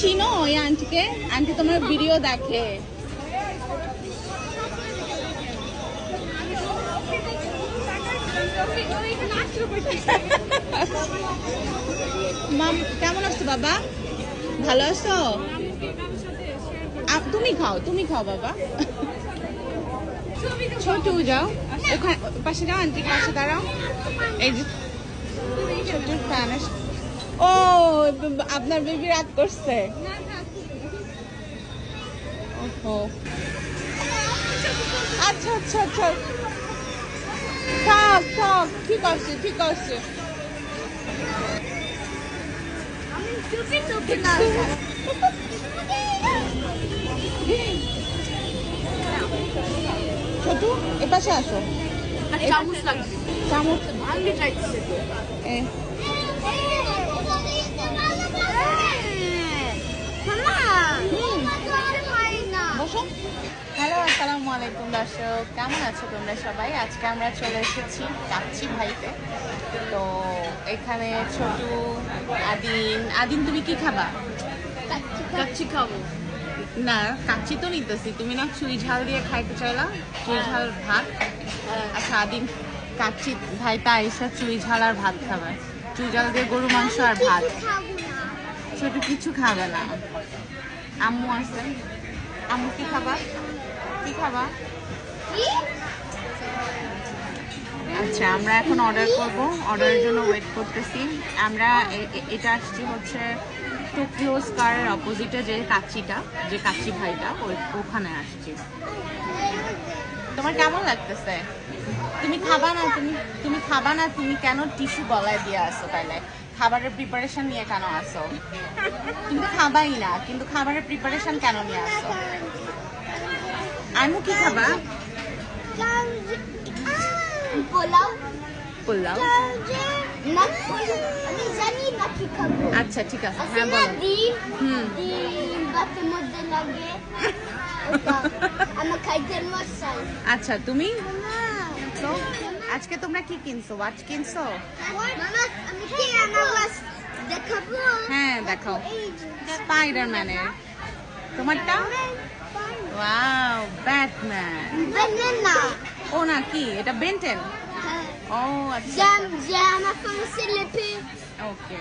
চিনো ওই আন্টিকে? আন্টি তোমার ভিডিও দেখে। কেমন আছো বাবা? ভালো আছো? তুমি খাও তুমি খাও বাবা। ছোটু যাও, ওখানে, পাশে যাও আন্টির পাশে দাঁড়াও। এই যে, ছোটুর ফ্যান ও আপনার বেবি রাগ করছে? ওহো। আচ্ছা আচ্ছা আচ্ছা। থাক থাক ঠিক আছে ঠিক আছে। ছোটু এ পাশে আসো। চামচ লাগবে চামচ। ভাঙতে চাইছে দর্শক কেমন আছো তোমরা সবাই? আজকে আমরা চলে এসেছি কাচ্চি ভাইতে। তো এখানে ছোটু আদিন আদিন তুমি কি খাবা? কাচ্চি খাব। না কাচ্চি তো নিতেছি। তুমি না চুই ঝাল দিয়ে খাইতে চাইলা? চুই ঝাল ভাত? আচ্ছা আদিন কাচ্চি ভাইটা এসে চুই ঝাল আর ভাত খাবে। চুই ঝাল দিয়ে গরু মাংস আর ভাত। ছোট কিছু খাবে না। আম্মু আছে। আম্মু কি খাবা? কি খাবা? আচ্ছা আমরা এখন অর্ডার করব। অর্ডারের জন্য ওয়েট করতেছি। আমরা এটা আসছি হচ্ছে টোকিও স্কারের অপোজিটে যে কাচ্চিটা, যে কাচ্চি ভাইটা ওখানে আসছি। তোমার কেমন লাগতেছে? তুমি খাবা না, তুমি তুমি খাবা না, তুমি কেন টিস্যু গলায় দিয়ে আসো তাহলে? খাবারের প্রিপারেশন নিয়ে কেন আসো? তুমি খাবাই না, কিন্তু খাবারের প্রিপারেশন কেন নিয়ে আসো? আইমু কি খাবা? পোলাও পোলাও আমি জানি না কি খাব। আচ্ছা ঠিক আছে হ্যাঁ বলো। হুম। ভাতের মধ্যে লাগে। আমার খাইতে মশাই। আচ্ছা তুমি? আজকে তোমরা কি কিনছো? ওয়াচ কিনছো? হ্যাঁ দেখাও। স্পাইডারম্যানের তোমারটা? ওয়াও ব্যাটম্যান না ও না কি? এটা বেন্টেন হ্যাঁ। ও আচ্ছা ওকে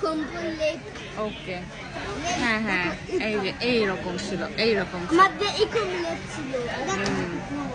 কম্বল লেপ। ওকে হ্যাঁ হ্যাঁ এই যে এই রকম ছিল। এই রকম ছিল। এরকম লেপ ছিল হুম।